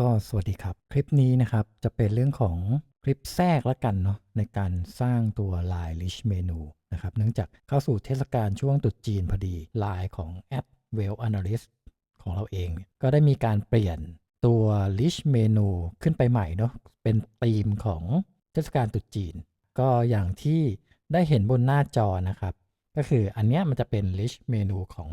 ก็สวัสดีครับ คลิปนี้นะครับจะเป็นเรื่องของคลิปแทรกละกันเนาะในการสร้างตัว Line Rich Menu นะครับเนื่องจากเข้าสู่เทศกาลช่วงตรุษจีนพอดี Line ของ Ad Well Analyst ของเราเอง ก็ได้มีการเปลี่ยนตัว Rich Menu ขึ้นไปใหม่เนาะเป็นธีมของเทศกาลตรุษจีน ก็อย่างที่ได้เห็นบนหน้าจอนะครับ ก็คืออันเนี้ยมันจะเป็น Rich Menu ของ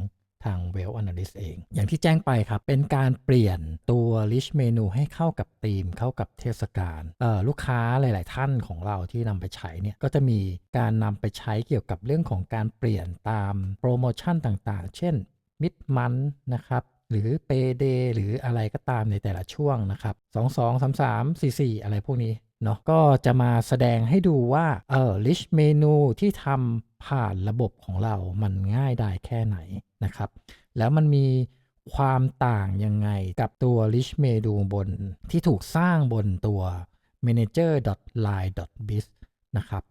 ทาง Well Analyst เอง อย่างที่แจ้งไปครับ เป็นการเปลี่ยนตัว Rich Menu ให้เข้ากับธีม เข้ากับเทศกาลลูกค้าหลาย ๆ ท่านของเราที่นำไปใช้เนี่ย ก็จะมีการนำไปใช้เกี่ยวกับเรื่องของการเปลี่ยนตามโปรโมชั่นต่าง ๆ เช่น Mid Month นะครับหรือ Payday หรืออะไรก็ตามในแต่ละช่วงนะครับ 2 2 3 3 4 4 อะไรพวกนี้ เนาะก็จะมาแสดงให้ดูว่าเออ Rich Menu ที่ทำผ่านระบบของเรามันง่ายได้แค่ไหนนะครับ แล้วมันมีความต่างยังไงกับตัว Rich Menu บนที่ถูกสร้างบนตัว manager.line.biz นะครับ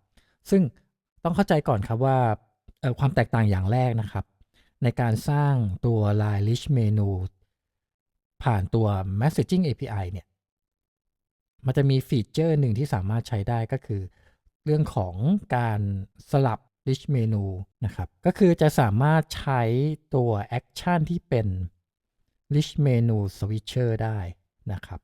ซึ่งต้องเข้าใจก่อนครับว่าออความแตกต่างอย่างแรกนะครับ ในการสร้างตัว Line Rich Menu ผ่านตัว Messaging API เนี่ย มันจะมีฟีเจอร์หนึ่งที่สามารถใช้ได้ก็คือ เรื่องของการสลับ Rich Menu นะครับ ก็คือจะสามารถใช้ตัว Action ที่เป็น Rich Menu Switcher ได้นะครับ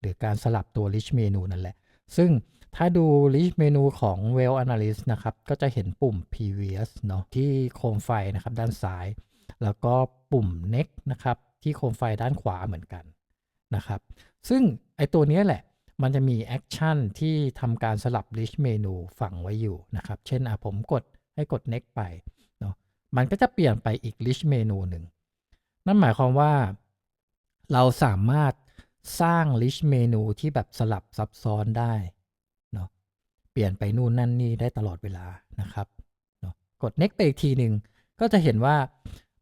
หรือการสลับตัว Rich Menu นั่นแหละ ซึ่งถ้าดู Rich Menu ของ Well Analyst นะครับ ก็จะเห็นปุ่ม Previous เนาะที่โคมไฟนะครับด้านซ้าย แล้วก็ปุ่ม Next นะครับ ที่โคมไฟด้านขวาเหมือนกันนะครับ ซึ่งไอตัวนี้แหละมันจะมีแอคชั่นที่ทำการสลับ Rich Menu ฝังไว้อยู่นะครับ เช่นอะผมกดให้กด Next ไปเนาะมันก็จะเปลี่ยนไปอีก Rich Menu หนึ่ง นั่นหมายความว่า เราสามารถสร้าง Rich Menu ที่แบบสลับซับซ้อนได้เนาะเปลี่ยนไปนู่นนั่นนี่ได้ตลอดเวลานะครับเนาะกด next ไปอีกทีหนึ่งก็จะเห็นว่า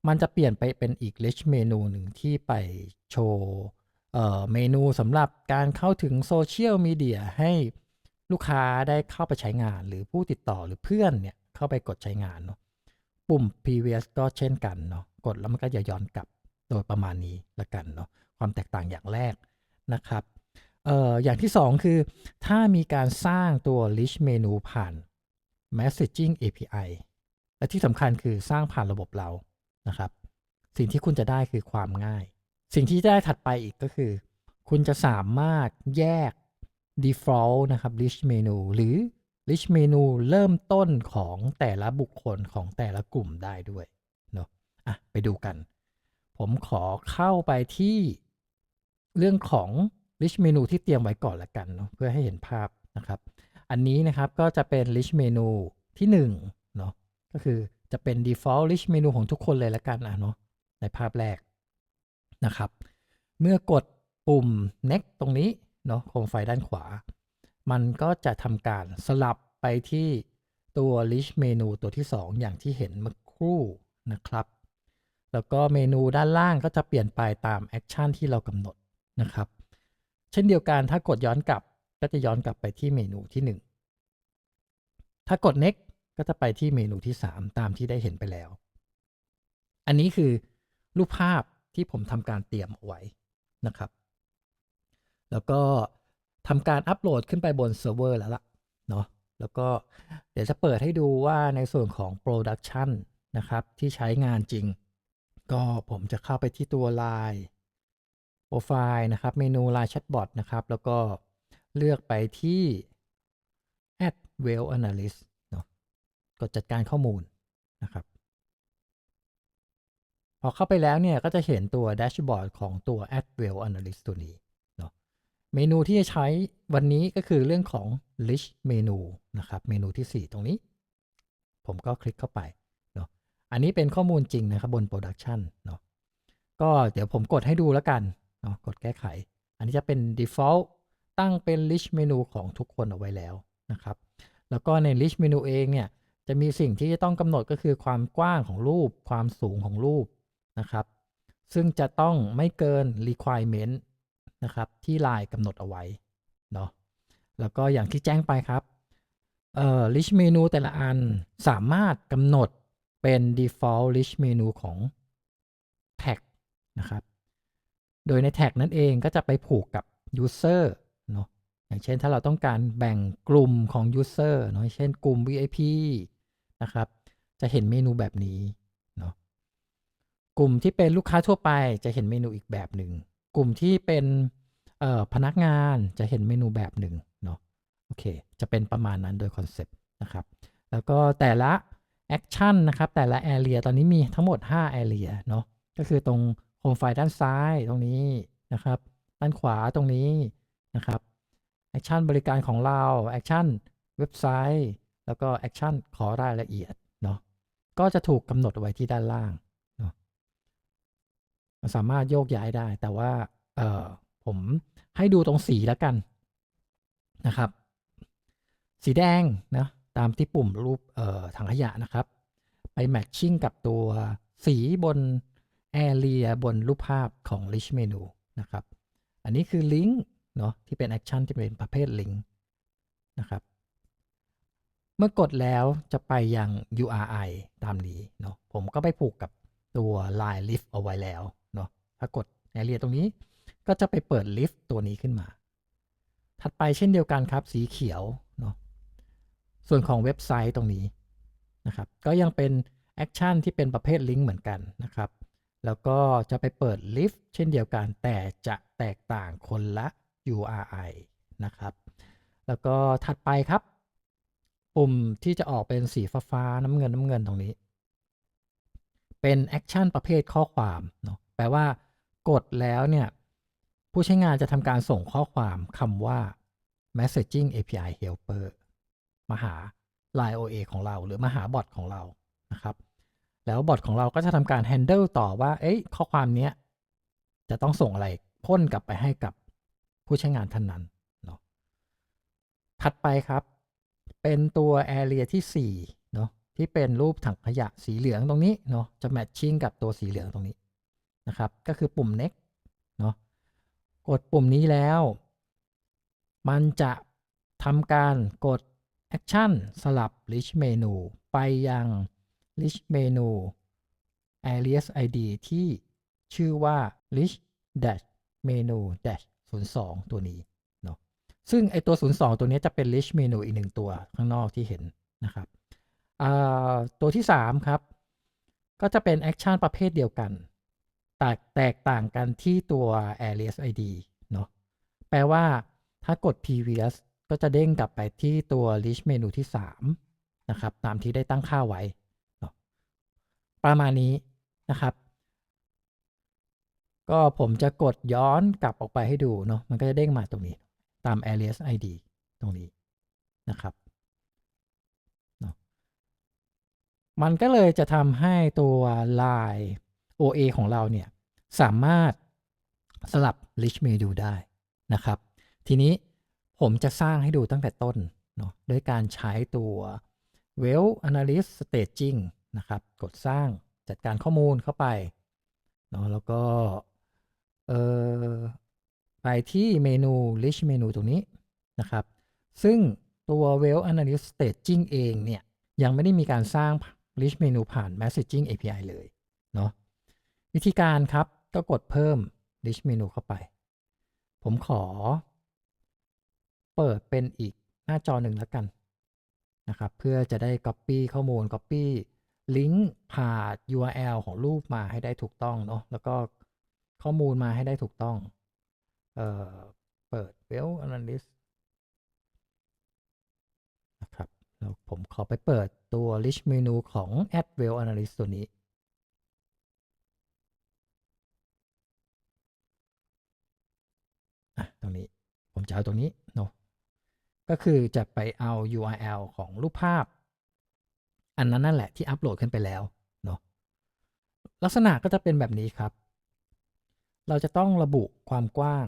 มันจะเปลี่ยนไปเป็นอีก rich เมนูหนึ่งที่ไปโชว์ เมนูสำหรับการเข้าถึงโซเชียลมีเดียให้ลูกค้าได้เข้าไปใช้งาน หรือผู้ติดต่อหรือเพื่อนเนี่ยเข้าไปกดใช้งานเนาะปุ่ม previous ก็เช่นกันเนาะกดแล้วมันก็จะย้อนกลับโดยประมาณนี้ละกันเนาะความแตกต่างอย่างแรกนะครับเอ่ออย่างที่ 2 คือ ถ้ามีการสร้างตัว rich menu ผ่าน messaging API และที่สำคัญคือสร้างผ่านระบบเรานะครับ สิ่งที่คุณจะได้คือความง่าย สิ่งที่ได้ถัดไปอีกก็คือ คุณจะสามารถแยก default นะครับ rich menu หรือ rich menu เริ่มต้นของแต่ละบุคคลของแต่ละกลุ่มได้ด้วยเนาะอะไปดูกัน ผมขอเข้าไปที่เรื่องของ rich menu ที่เตรียมไว้ก่อนละกันเนาะเพื่อให้เห็นภาพนะครับ อันนี้นะครับก็จะเป็น rich menu ที่1เนาะก็คือจะเป็น default rich menu ของทุกคนเลยละกันนะเนาะในภาพแรก นะครับ เมื่อกดปุ่ม next ตรงนี้เนาะโคมไฟด้านขวา มันก็จะทำการสลับไปที่ตัว rich menu ตัวที่ 2 อย่างที่เห็นเมื่อครู่นะครับ แล้วก็เมนูด้านล่างก็จะเปลี่ยนไปตามแอคชั่นที่เรากำหนดนะครับ เช่นเดียวกันถ้ากดย้อนกลับก็จะย้อนกลับไปที่เมนูที่ 1 ถ้ากด next ก็จะไปที่เมนูที่ 3 ตามที่ได้เห็นไปแล้ว อันนี้คือรูปภาพ ที่ผมทำการเตรียมเอาไว้นะครับ แล้วก็ทำการอัปโหลดขึ้นไปบนเซิร์ฟเวอร์แล้วล่ะเนาะแล้วก็เดี๋ยวจะเปิดให้ดูว่าในส่วนของ Production นะครับ ที่ใช้งานจริง ก็ผมจะเข้าไปที่ตัว Line โปรไฟล์นะครับ เมนู Line Chatbot นะครับ แล้วก็เลือกไปที่ Add Well Analyst เนาะกดจัดการข้อมูลนะครับ พอเข้าไปแล้วเนี่ยก็จะเห็นตัวแดชบอร์ดของตัว adwell Analyst ตัวนี้เนาะเมนูที่จะใช้วันนี้ก็คือเรื่องของ Rich Menu นะครับ เมนูที่ 4 ตรงนี้ ผมก็คลิกเข้าไปเนาะอันนี้เป็นข้อมูลจริงนะครับบน Production เนาะก็เดี๋ยวผมกดให้ดูแล้วกันเนาะกดแก้ไข อันนี้จะเป็น default ตั้งเป็น rich menu ของทุกคนเอาไว้แล้วนะครับ แล้วก็ใน rich menu เองเนี่ยจะมีสิ่งที่จะต้องกำหนดก็คือความกว้างของรูป ความสูงของรูป นะครับ ซึ่งจะต้องไม่เกิน requirement นะครับ ที่ลายกำหนดเอาไว้เนาะแล้วก็อย่างที่แจ้งไปครับเอ่อ rich menu แต่ละอันสามารถกำหนดเป็น default rich menu ของ tag นะครับ โดยในแท็กนั้นเองก็จะไปผูกกับ user เนาะอย่างเช่นถ้าเราต้องการแบ่งกลุ่มของ user เนาะเช่นกลุ่ม VIP นะครับ จะเห็นเมนูแบบนี้ กลุ่มที่เป็นลูกค้าทั่วไปจะเห็นเมนูอีกแบบหนึ่ง กลุ่มที่เป็นพนักงานจะเห็นเมนูแบบหนึ่งเนาะโอเค จะเป็นประมาณนั้นโดยคอนเซปต์นะครับแล้วก็แต่ละแอคชั่นนะครับแต่ละ Area ตอนนี้มีทั้งหมด 5 Area เนาะก็คือตรงโคมไฟด้านซ้ายตรงนี้นะครับ ด้านขวาตรงนี้นะครับแอคชั่นบริการของเราแอคชั่นเว็บไซต์ แล้วก็แอคชั่นขอรายละเอียดเนาะก็จะถูกกำหนดไว้ที่ด้านล่าง มันสามารถโยกย้ายได้ แต่ว่าเออผมให้ดูตรงสีแล้วกันนะครับ สีแดงนะตามที่ปุ่มรูปเอ่อถังขยะนะครับ ไปแมทชิ่งกับตัวสีบน Area บนรูปภาพของ Rich Menu นะครับ อันนี้คือลิงก์เนาะที่เป็นแอคชั่นที่เป็นประเภทลิงก์นะครับ เมื่อกดแล้วจะไปยัง URI ตามนี้เนาะผมก็ไปผูกกับ ตัว Line Lift เอาไว้แล้วเนาะถ้ากด Area ตรงนี้ก็จะไปเปิด Lift ตัวนี้ขึ้นมา ถัดไปเช่นเดียวกันครับ สีเขียวเนาะส่วนของเว็บไซต์ตรงนี้นะครับ ก็ยังเป็นแอคชั่นที่เป็นประเภทลิงก์เหมือนกันนะครับ แล้วก็จะไปเปิด Lift เช่นเดียวกัน แต่จะแตกต่างคนละ URI นะครับ แล้วก็ถัดไปครับ ปุ่มที่จะออกเป็นสีฟ้าๆน้ำเงินน้ำเงินตรงนี้ เป็นแอคชั่นประเภทข้อความเนาะแปลว่ากดแล้วเนี่ยผู้ใช้งานจะทำการส่งข้อความคำว่า messaging API helper มาหา Line OA ของเรา หรือมาหาบอทของเรานะครับแล้วบอทของเราก็จะทำการ handle ต่อว่าเอ้ยข้อความเนี้ยจะต้องส่งอะไรพ่นกลับไปให้กับผู้ใช้งานท่านนั้นเนาะถัดไปครับ เป็นตัว area ที่ 4 ที่เป็นรูปถังขยะสีเหลืองตรงนี้เนาะจะ matching กับตัวสีเหลืองตรงนี้นะครับ ก็คือปุ่ม next เนาะกดปุ่มนี้แล้ว มันจะทำการกด action สลับ rich menu ไปยัง rich menu alias id ที่ชื่อว่า rich dash menu dash 02 ตัวนี้เนาะซึ่งไอตัว 02 ตัวนี้จะเป็น rich menu อีกหนึ่งตัวข้างนอกที่เห็นนะครับ ตัวที่ 3 ครับ ก็จะเป็นแอคชั่นประเภทเดียวกันแต่แตกต่างกันที่ตัว alias id เนาะแปลว่าถ้ากด previous ก็จะเด้งกลับไปที่ตัว rich menu ที่ 3 นะครับ ตามที่ได้ตั้งค่าไว้ ประมาณนี้นะครับ ก็ผมจะกดย้อนกลับออกไปให้ดูเนาะมันก็จะเด้งมาตรงนี้ ตาม alias id ตรงนี้นะครับเนาะ มันก็เลยจะทำให้ตัว line OA ของเราเนี่ยสามารถสลับ rich menu ได้นะครับ ทีนี้ผมจะสร้างให้ดูตั้งแต่ต้นเนาะด้วยการใช้ตัว well analyst staging นะครับ กดสร้างจัดการข้อมูลเข้าไปเนาะแล้วก็เออไปที่เมนู rich menu ตรงนี้นะครับ ซึ่งตัว well analyst staging เองเนี่ย ยังไม่ได้มีการสร้าง rich menu ผ่าน messaging API เลยเนาะวิธีการครับก็กดเพิ่ม rich menu เข้าไป ผมขอ เปิดเป็นอีกหน้าจอหนึ่งแล้วกันนะครับเพื่อจะได้ Copy ข้อมูล Copy ลิงก์ผ่าน URL ของรูปมาให้ได้ถูกต้องเนาะแล้วก็ข้อมูลมาให้ได้ถูกต้อง เอ่อ เปิด Well Analyst ผมขอไปเปิดตัว Rich Menu ของ Add Well Analyst ตัวนี้ ตรงนี้ผมจะเอาตรงนี้เนาะก็คือจะไปเอา URL ของรูปภาพ อันนั้นนั่นแหละที่อัปโหลดขึ้นไปแล้วเนาะลักษณะก็จะเป็นแบบนี้ครับ เราจะต้องระบุความกว้าง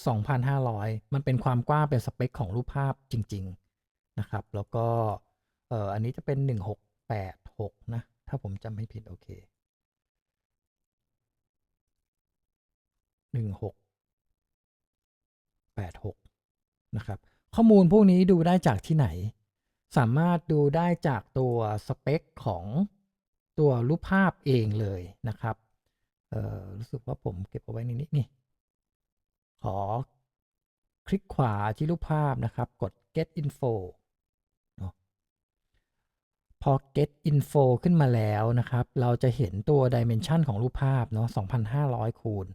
2,500 มันเป็นความกว้างเป็นสเปคของรูปภาพจริง ๆ นะครับ แล้วก็เอ่ออันนี้จะเป็น 1686 นะ ถ้าผมจำไม่ผิด โอเค 1686 นะครับ ข้อมูลพวกนี้ดูได้จากที่ไหน สามารถดูได้จากตัวสเปคของตัวรูปภาพเองเลยนะครับเอ่อรู้สึกว่าผมเก็บเอาไว้ในนี้นี่ ขอคลิกขวาที่รูปภาพนะครับ กด get info อ get info ขึ้นมาแล้วนะครับ เราจะเห็นตัว dimension ของรูปภาพเนาะ2,500 คูณ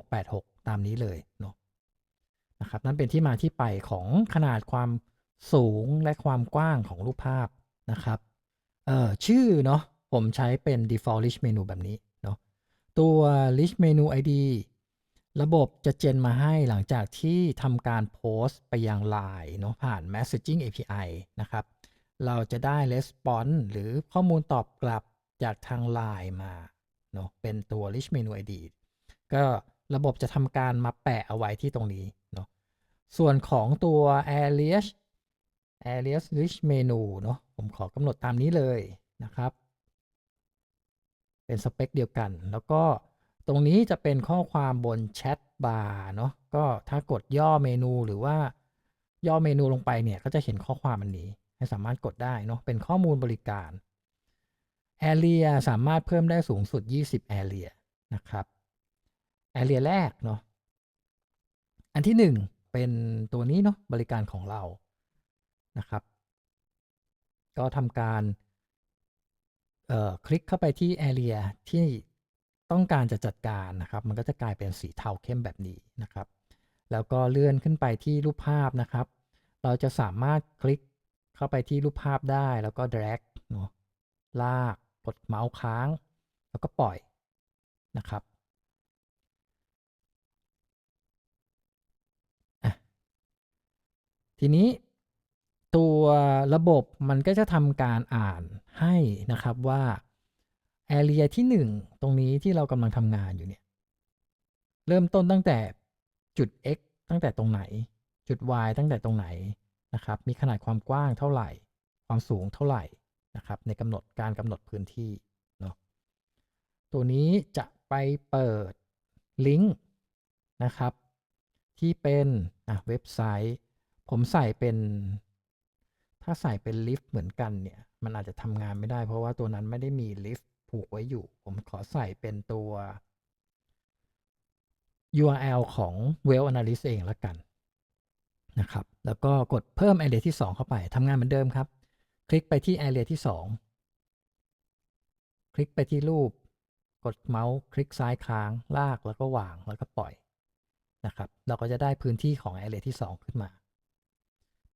1686 ตามนี้เลยเนาะนะครับ นั่นเป็นที่มาที่ไปของขนาดความสูงและความกว้างของรูปภาพนะครับ เอ่อ ชื่อเนาะ ผมใช้เป็น default list menu แบบนี้เนาะ ตัว list menu id ระบบจะเจนมาให้หลังจากที่ทำการโพสต์ไปยัง Line เนาะผ่าน messaging API นะครับ เราจะได้ response หรือข้อมูลตอบกลับจากทาง Line มาเนาะเป็นตัว list menu id ก็ระบบจะทำการมาแปะเอาไว้ที่ตรงนี้เนาะส่วนของตัว alias alias list menu เนาะผมขอกำหนดตามนี้เลยนะครับ เป็นสเปคเดียวกัน แล้วก็ตรงนี้จะเป็นข้อความบนแชทบาร์เนาะก็ถ้ากดย่อเมนูหรือว่าย่อเมนูลงไปเนี่ยก็จะเห็นข้อความอันนี้ สามารถกดได้เนาะเป็นข้อมูลบริการ Area สามารถเพิ่มได้สูงสุด 20 Area นะครับ Area แรกเนาะอันที่ 1 เป็นตัวนี้เนาะบริการของเรานะครับ ก็ทำการเอ่อคลิกเข้าไปที่ Area ที่ต้องการจะจัดการนะครับ มันก็จะกลายเป็นสีเทาเข้มแบบนี้นะครับ แล้วก็เลื่อนขึ้นไปที่รูปภาพนะครับ เราจะสามารถคลิก เข้าไปที่รูปภาพได้แล้วก็ drag เนาะลากกดเมาส์ค้าง แล้วก็ปล่อยนะครับทีนี้ตัวระบบมันก็จะทำการอ่านให้นะครับว่า Area ที่ 1 ตรงนี้ที่เรากำลังทำงานอยู่เนี่ย เริ่มต้นตั้งแต่จุด x ตั้งแต่ตรงไหน จุด y ตั้งแต่ตรงไหน นะครับ มีขนาดความกว้างเท่าไหร่ ความสูงเท่าไหร่นะครับ ในกำหนดการกำหนดพื้นที่เนาะ ตัวนี้จะไปเปิดลิงก์นะครับ ที่เป็นอะเว็บไซต์ ผมใส่เป็น ถ้าใส่เป็นลิฟต์เหมือนกันเนี่ย มันอาจจะทำงานไม่ได้ เพราะว่าตัวนั้นไม่ได้มีลิฟต์ผูกไว้อยู่ ผมขอใส่เป็นตัว URL ของ Well Analyst เองละกัน นะครับ แล้วก็กดเพิ่ม Area ที่ 2 เข้าไปทำงานเหมือนเดิมครับ คลิกไปที่ Area ที่ 2 คลิกไปที่รูป กดเมาส์คลิกซ้ายค้าง ลากแล้วก็วางแล้วก็ปล่อยนะครับ เราก็จะได้พื้นที่ของ Area ที่ 2 ขึ้นมา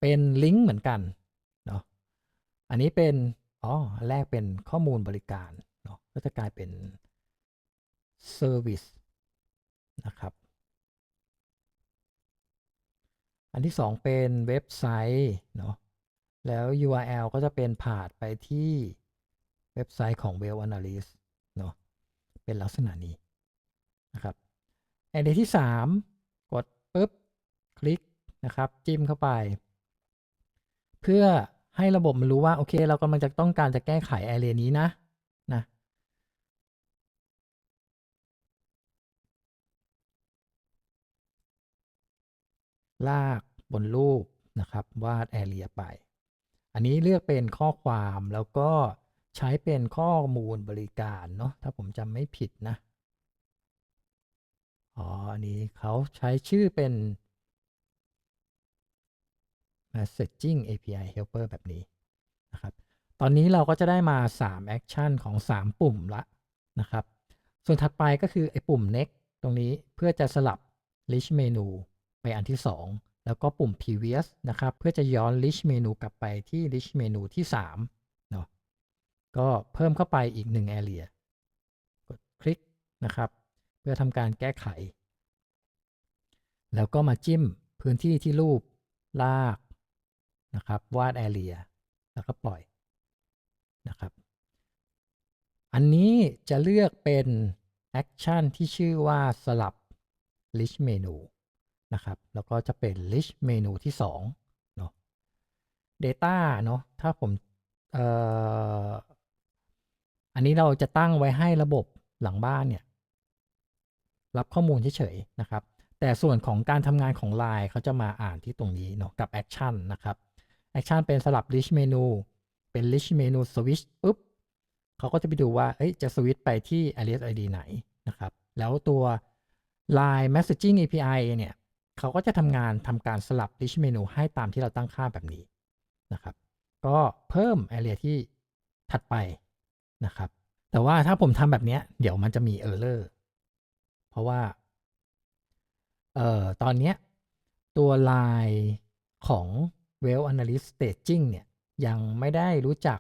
เป็นลิงก์เหมือนกันเนาะ อันนี้เป็น อ๋อ แรกเป็นข้อมูลบริการเนาะ ก็จะกลายเป็น Service นะครับ อันที่ 2 เป็นเว็บไซต์เนาะแล้ว URL ก็จะเป็นผ่านไปที่เว็บไซต์ของ Well Analyst เนาะเป็นลักษณะนี้นะครับไอเดียที่ 3 กดปุ๊บ คลิกนะครับ จิ้มเข้าไป เพื่อให้ระบบมันรู้ว่า โอเค เรากำลังจะต้องการจะแก้ไขแอเรียนี้นะ ลากบนรูปนะครับวาดแอเรียไป อันนี้เลือกเป็นข้อความแล้วก็ใช้เป็นข้อมูลบริการเนาะถ้าผมจำไม่ผิดนะ อ๋อ อันนี้เขาใช้ชื่อเป็น messaging API helper แบบนี้นะครับ ตอนนี้เราก็จะได้มา 3 action ของ 3 ปุ่มละนะครับ ส่วนถัดไปก็คือไอ้ปุ่ม next ตรงนี้เพื่อจะสลับ list menu อันที่ 2 แล้วก็ปุ่ม previous นะครับ เพื่อจะย้อน list menu กลับไปที่ list menu ที่3เนาะก็เพิ่มเข้าไปอีก 1 area กดคลิกนะครับ เพื่อทำการแก้ไข แล้วก็มาจิ้มพื้นที่ที่รูปลากนะครับวาด area แล้วก็ปล่อยนะครับ อันนี้จะเลือกเป็น action ที่ชื่อว่าสลับ list menu นะครับ แล้วก็จะเป็น list menu ที่2เนาะ data เนาะ ถ้าผมเอ่ออันนี้เราจะตั้งไว้ให้ระบบหลังบ้านเนี่ย รับข้อมูลเฉยๆนะครับ แต่ส่วนของการทำงานของ Line เขาจะมาอ่านที่ตรงนี้เนาะกับ Action นะครับ Action เป็นสลับ List Menu เป็น List Menu Switch ปุ๊บเขาก็จะไปดูว่าเอ้ยจะสวิตช์ไปที่ alias ID ไหนนะครับ แล้วตัว Line Messaging API เนี่ย เขาก็จะทำงานทำการสลับ rich menu ให้ตามที่เราตั้งค่าแบบนี้นะครับ ก็เพิ่ม area ที่ถัดไปนะครับ แต่ว่าถ้าผมทำแบบนี้เดี๋ยวมันจะมี error เพราะว่าเอ่อตอนนี้ตัว line ของ well analyst staging เนี่ยยังไม่ได้รู้จัก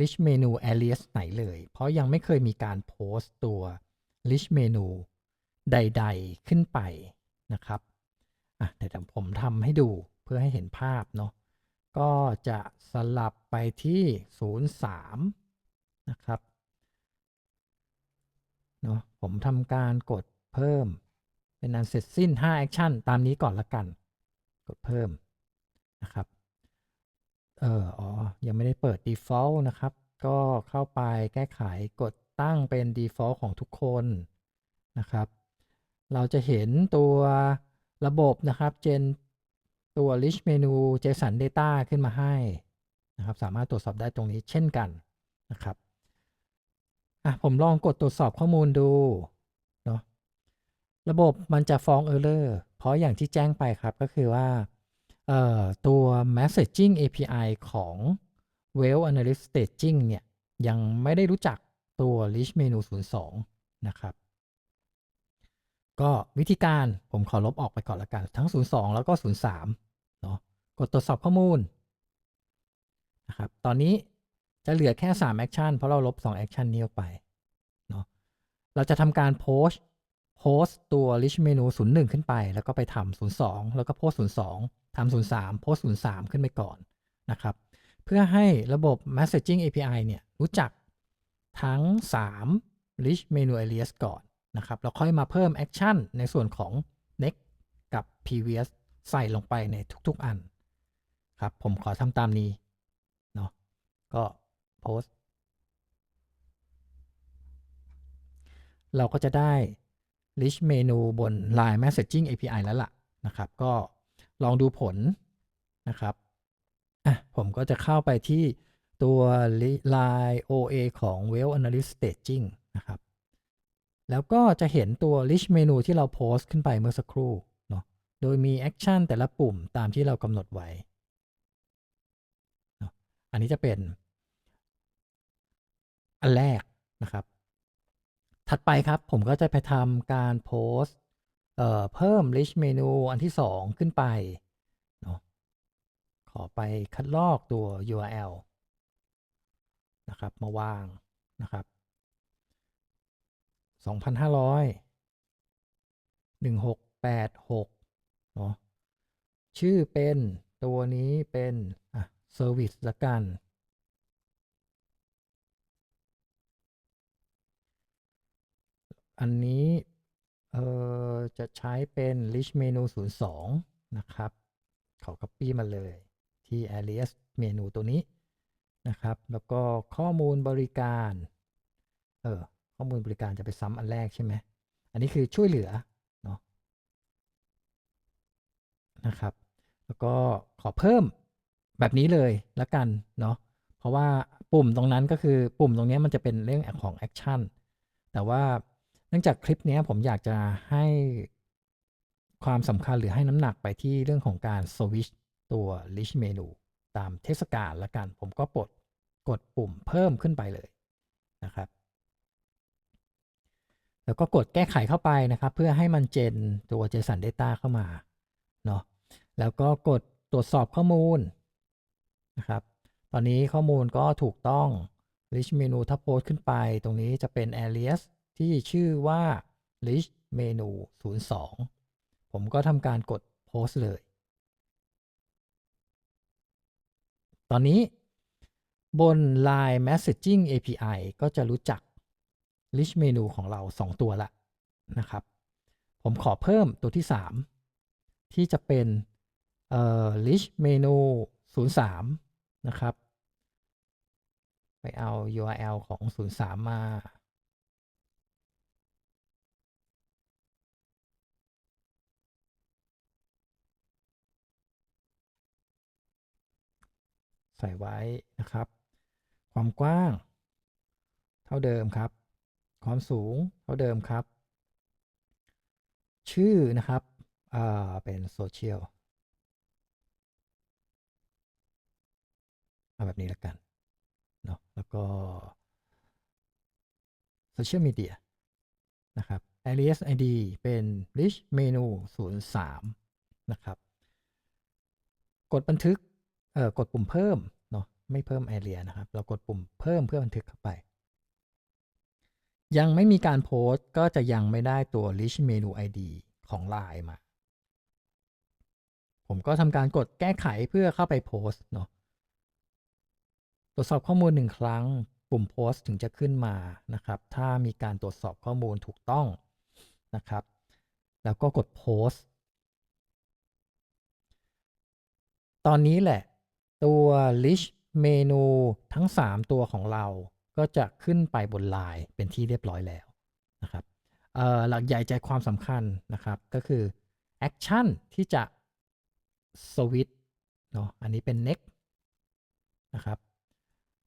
rich menu alias ไหนเลย เพราะยังไม่เคยมีการโพสต์ตัว rich menu ใด ๆขึ้นไปนะครับอะเดี๋ยวผมทำให้ดูเพื่อให้เห็นภาพเนาะก็จะสลับไปที่ 03 นะครับเนาะผมทำการกดเพิ่ม เป็นอันเสร็จสิ้น5 action ตามนี้ก่อนละกัน กดเพิ่มนะครับ เอออ๋อ ยังไม่ได้เปิด default นะครับ ก็เข้าไปแก้ไขกดตั้งเป็น default ของทุกคนนะครับ เราจะเห็นตัวระบบนะครับ gen ตัว rich menu json data ขึ้นมาให้นะครับ สามารถตรวจสอบได้ตรงนี้เช่นกันนะครับอะผมลองกดตรวจสอบข้อมูลดูเนาะระบบมันจะฟ้อง error เพราะอย่างที่แจ้งไปครับก็คือว่าเอ่อตัว messaging API ของ well analyst staging เนี่ย ยังไม่ได้รู้จักตัว rich menu 02 นะครับ ก็วิธีการผมขอลบออกไปก่อนละกัน ทั้ง 02 แล้วก็ 03เนาะกดตรวจสอบข้อมูลนะครับตอนนี้จะเหลือแค่3 action เพราะเราลบ2 action นี้ออกไปเนาะเราจะทำการโพสโพสตัว rich menu 01 ขึ้นไป แล้วก็ไปทำ02 แล้วก็โพส02ทำ03 โพส03 ขึ้นไปก่อนนะครับ เพื่อให้ระบบ messaging API เนี่ยรู้จักทั้ง3 rich menu alias ก่อน นะครับแล้วค่อยมาเพิ่ม action ในส่วนของ next กับ previous ใส่ลงไปในทุกๆอันครับผมขอทำตามนี้เนาะก็โพสเราก็จะได้ rich menu บน Line Messaging API แล้วล่ะนะครับ ก็ลองดูผลนะครับอะผมก็จะเข้าไปที่ตัว Line OA ของ Well Analyst Staging นะครับ แล้วก็จะเห็นตัว rich menu ที่เราโพสต์ขึ้นไปเมื่อสักครู่เนาะโดยมีแอคชั่นแต่ละปุ่มตามที่เรากำหนดไว้เนาะอันนี้จะเป็น อันแรกนะครับ ถัดไปครับผมก็จะไปทำการโพสต์เอ่อเพิ่ม rich menu อันที่ 2 ขึ้นไปเนาะขอไปคัดลอกตัว URL นะครับมาวางนะครับ 2,500 1686เนาะชื่อเป็นตัวนี้เป็นอะ service ละกัน อันนี้เอ่อจะใช้เป็น rich menu 02 นะครับ เขา copy มาเลยที่ alias เมนูตัวนี้นะครับ แล้วก็ข้อมูลบริการ เออ ข้อมูลบริการจะไปซ้ำอันแรกใช่ไหมอันนี้คือช่วยเหลือเนาะนะครับ แล้วก็ขอเพิ่มแบบนี้เลยละกันเนาะเพราะว่าปุ่มตรงนั้นก็คือปุ่มตรงนี้มันจะเป็นเรื่องของแอคชั่นแต่ว่าเนื่องจากคลิปนี้ผมอยากจะให้ความสำคัญหรือให้น้ำหนักไปที่เรื่องของการสวิชตัว rich menu ตามเทศกาลละกัน ผมก็ปลดกดปุ่มเพิ่มขึ้นไปเลยนะครับ แล้วก็กดแก้ไขเข้าไปนะครับ เพื่อให้มันเจนตัว JSON Data เข้ามาเนาะแล้วก็กดตรวจสอบข้อมูลนะครับ ตอนนี้ข้อมูลก็ถูกต้อง rich menu ถ้าโพสต์ขึ้นไป ตรงนี้จะเป็น alias ที่ชื่อว่า rich menu 02 ผมก็ทำการกดโพสต์เลย ตอนนี้บน Line Messaging API ก็จะรู้จัก rich menu ของเรา 2 ตัวละนะครับ ผมขอเพิ่มตัวที่ 3 ที่จะเป็นเอ่อ rich menu 03 นะครับ ไปเอา URL ของ 03 มาใส่ไว้นะครับ ความกว้าง เท่าเดิมครับ ความสูงเท่าเดิมครับ ชื่อนะครับอ่าเป็นโซเชียลเอาแบบนี้แล้วกันเนาะแล้วก็โซเชียลมีเดียนะครับ alias id เป็น rich menu 03 นะครับ กดบันทึกเอ่อกดปุ่มเพิ่มเนาะไม่เพิ่ม area นะครับ เรากดปุ่มเพิ่มเพื่อบันทึกเข้าไป ยังไม่มีการโพสต์ก็จะยังไม่ได้ตัว rich menu id ของ Line มา ผมก็ทำการกดแก้ไขเพื่อเข้าไปโพสต์เนาะตรวจสอบข้อมูลหนึ่งครั้ง ปุ่มโพสต์ถึงจะขึ้นมานะครับ ถ้ามีการตรวจสอบข้อมูลถูกต้องนะครับ แล้วก็กดโพสต์ตอนนี้แหละตัว list เมนูทั้ง 3 ตัวของเรา ก็จะขึ้นไปบนไลน์เป็นที่เรียบร้อยแล้วนะครับหลักใหญ่ใจความสำคัญนะครับก็คือ action ที่จะ switch เนาะอันนี้เป็น next นะครับ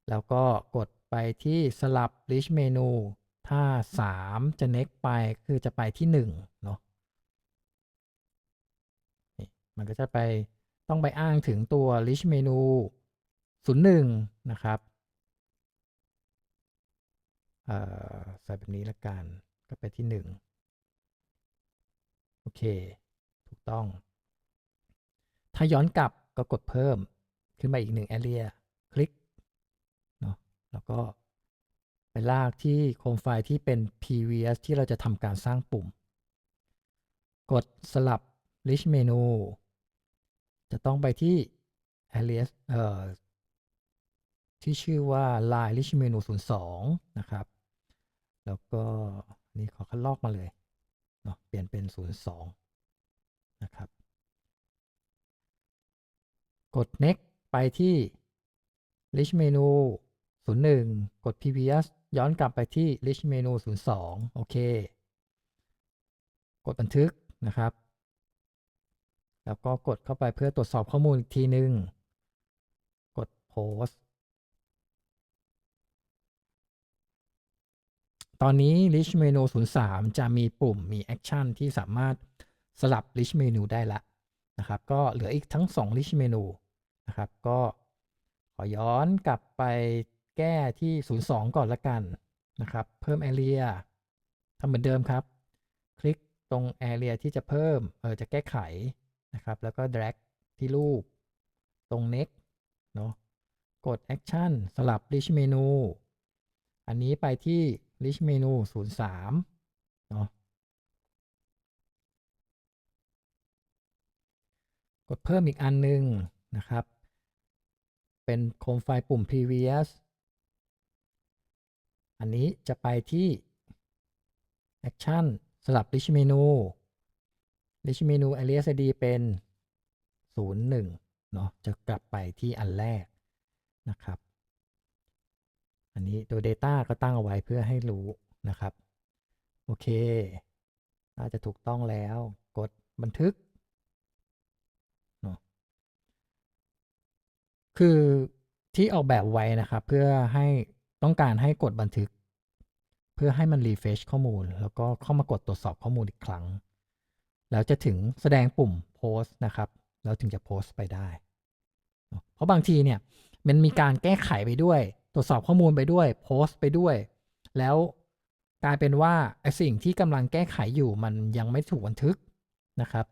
แล้วก็กดไปที่สลับ list เมนูถ้า 3 จะ next ไปคือจะไปที่1เนาะนี่มันก็จะไปต้องไปอ้างถึงตัว list เมนู01 นะครับ ใส่แบบนี้ละกัน ก็ไปที่ 1 โอเค ถูกต้อง ถ้าย้อนกลับก็กดเพิ่มขึ้นมาอีกหนึ่ง area คลิกเนาะแล้วก็ไปลากที่โคมไฟล์ที่เป็น previous ที่เราจะทำการสร้างปุ่ม กดสลับ list menu จะต้องไปที่ alias เอ่อที่ชื่อว่า line list menu 02 นะครับ แล้วก็นี่ขอคัดลอกมาเลยเนาะเปลี่ยนเป็น 02 นะครับ กด next ไปที่ list menu 01 กด previous ย้อนกลับไปที่ list menu 02 โอเค กดบันทึกนะครับ แล้วก็กดเข้าไปเพื่อตรวจสอบข้อมูลอีกทีหนึ่งกด post ตอนนี้ list menu 03 จะมีปุ่มมี action ที่สามารถสลับ list menu ได้ละนะครับ ก็เหลืออีกทั้ง2 list menu นะครับ ก็ขอย้อนกลับไปแก้ที่ 02 ก่อนละกันนะครับ เพิ่ม area ทำเหมือนเดิมครับ คลิกตรง area ที่จะเพิ่ม เออ จะแก้ไขนะครับ แล้วก็ drag ที่รูป ตรง next เนาะ กด action สลับ list menu อันนี้ไปที่ list menu 03เนาะกดเพิ่มอีกอันหนึงนะครับ เป็นโคมไฟปุ่ม previous อันนี้จะไปที่ action สลับ list menu list menu alias id เป็น 01เนาะจะกลับไปที่อันแรกนะครับ อันนี้ตัว Data ก็ตั้งเอาไว้เพื่อให้รู้นะครับ โอเค น่าจะถูกต้องแล้ว กดบันทึก คือที่ออกแบบไว้นะครับ เพื่อให้ต้องการให้กดบันทึก เพื่อให้มัน refresh ข้อมูล แล้วก็เข้ามากดตรวจสอบข้อมูลอีกครั้ง แล้วจะถึงแสดงปุ่มโพสต์นะครับ แล้วถึงจะโพสต์ไปได้ เพราะบางทีเนี่ยมันมีการแก้ไขไปด้วย ตรวจสอบข้อมูลไปด้วย โพสต์ไปด้วย แล้วกลายเป็นว่าไอสิ่งที่กำลังแก้ไขอยู่มันยังไม่ถูกบันทึกนะครับ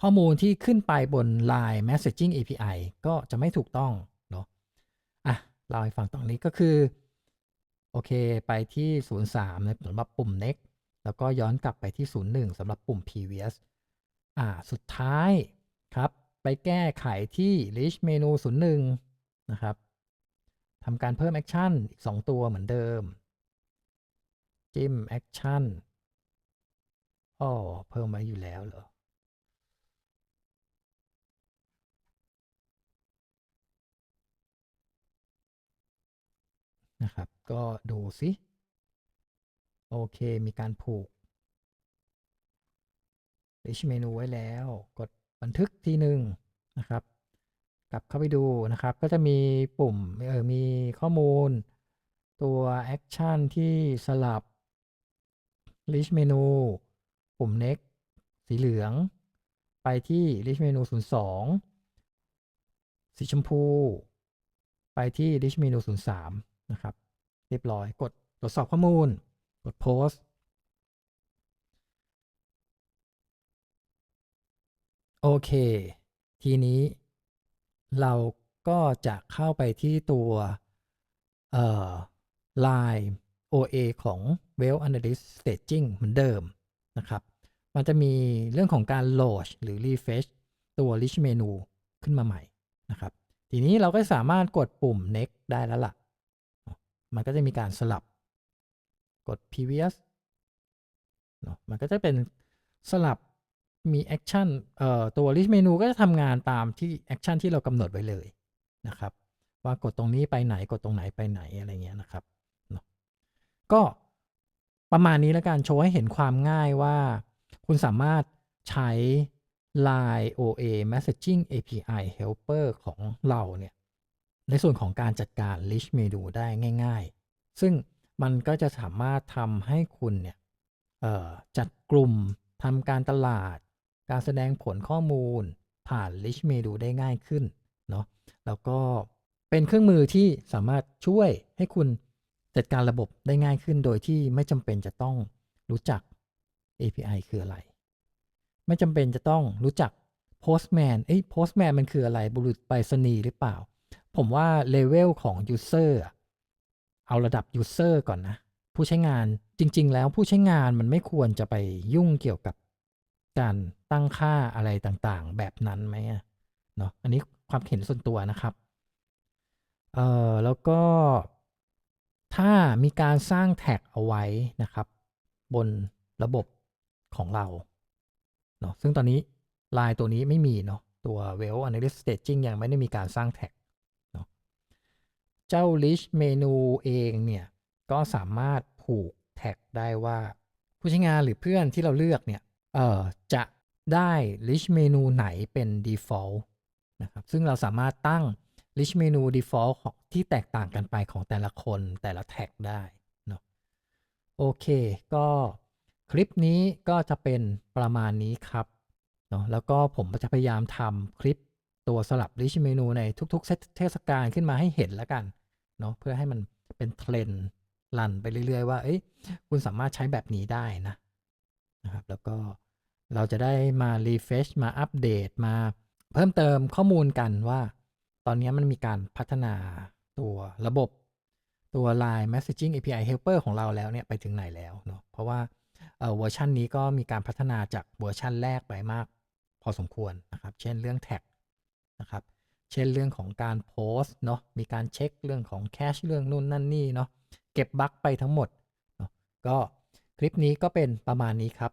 ข้อมูลที่ขึ้นไปบน Line Messaging API ก็จะไม่ถูกต้องเนาะอะเราให้ฟังตรงนี้ก็คือ โอเคไปที่ 03นะสำหรับปุ่ม next แล้วก็ย้อนกลับไปที่ 01สำหรับปุ่ม previous อ่า สุดท้ายครับ ไปแก้ไขที่ list menu 01 นะครับ ทำการเพิ่ม action อีก 2 ตัวเหมือนเดิม จิ้ม action อ๋อเพิ่มไว้อยู่แล้วเหรอ นะครับ ก็ดูสิ โอเค มีการผูก list menu ไว้แล้ว กดบันทึกทีหนึ่งนะครับ กลับเข้าไปดูนะครับ ก็จะมีปุ่มเออมีข้อมูล ตัวแอคชั่นที่สลับ list menu ปุ่ม next สีเหลือง ไปที่ list menu 02 สีชมพู ไปที่ list menu 03 นะครับ เรียบร้อยกดตรวจสอบข้อมูล กด post โอเค ทีนี้ เราก็จะเข้าไปที่ตัวเอ่อ Line OA ของ Well Analyst Staging เหมือนเดิมนะครับ มันจะมีเรื่องของการโหลดหรือ refresh ตัว list menu ขึ้นมาใหม่นะครับ ทีนี้เราก็สามารถกดปุ่ม next ได้แล้วล่ะ มันก็จะมีการสลับกด previous เนอะมันก็จะเป็นสลับ มีแอคชั่นเอ่อตัว list menu ก็จะทำงานตามที่แอคชั่นที่เรากำหนดไว้เลยนะครับ ว่ากดตรงนี้ไปไหนกดตรงไหนไปไหนอะไรเงี้ยนะครับก็ประมาณนี้แล้วกันโชว์ให้เห็นความง่ายว่า คุณสามารถใช้ Line OA Messaging API Helper ของเราเนี่ยในส่วนของการจัดการ list menu ได้ง่าย ๆ ซึ่งมันก็จะสามารถทำให้คุณเนี่ยจัดกลุ่มทำการตลาด การแสดงผลข้อมูลผ่าน list menu ได้ง่ายขึ้นเนาะแล้วก็เป็นเครื่องมือที่สามารถช่วยให้คุณจัดการระบบได้ง่ายขึ้น โดยที่ไม่จำเป็นจะต้องรู้จัก API คืออะไร ไม่จำเป็นจะต้องรู้จัก Postman เอ้ย Postman มันคืออะไรบุรุษไปรษณีย์หรือเปล่า ผมว่าเลเวลของ User อะเอาระดับ User ก่อนนะ ผู้ใช้งานจริง ๆ แล้วผู้ใช้งานมันไม่ควรจะไปยุ่งเกี่ยวกับ การตั้งค่าอะไรต่างๆ แบบนั้นไหมเนาะอันนี้ความเห็นส่วนตัวนะครับเอ่อแล้วก็ถ้ามีการสร้างแท็กเอาไว้นะครับ บนระบบของเราเนาะซึ่งตอนนี้ลายตัวนี้ไม่มีเนาะตัว Well Analyst Staging ยังไม่ได้มีการสร้างแท็กเนาะเจ้า list menu เองเนี่ยก็สามารถผูกแท็กได้ว่าผู้ใช้งานหรือเพื่อนที่เราเลือกเนี่ย เอ่อจะได้ list menu ไหนเป็น default นะครับซึ่งเราสามารถตั้ง list menu default ของที่แตกต่างกันไปของแต่ละคนแต่ละแท็กได้เนาะโอเค ก็คลิปนี้ก็จะเป็นประมาณนี้ครับเนาะแล้วก็ผมจะพยายามทำคลิปตัวสลับ list menu ในทุกๆเทศกาลขึ้นมาให้เห็นแล้วกันเนาะเพื่อให้มันเป็นเทรนด์รันไปเรื่อยๆ ว่า เอ้ยคุณสามารถใช้แบบนี้ได้นะนะครับ แล้วก็ เราจะได้มา refresh มาอัปเดตมาเพิ่มเติมข้อมูลกันว่า ตอนนี้มันมีการพัฒนาตัวระบบตัว Line Messaging API Helper ของเราแล้วเนี่ยไปถึงไหนแล้วเนาะเพราะว่าเวอร์ชันนี้ก็มีการพัฒนาจากเวอร์ชันแรกไปมาก พอสมควรนะครับ เช่นเรื่องแท็กนะครับ เช่นเรื่องของการโพสเนาะมีการเช็คเรื่องของแคชเรื่องนู่นนั่นนี่เนาะเก็บบั๊กไปทั้งหมดเนาะก็คลิปนี้ก็เป็นประมาณนี้ครับ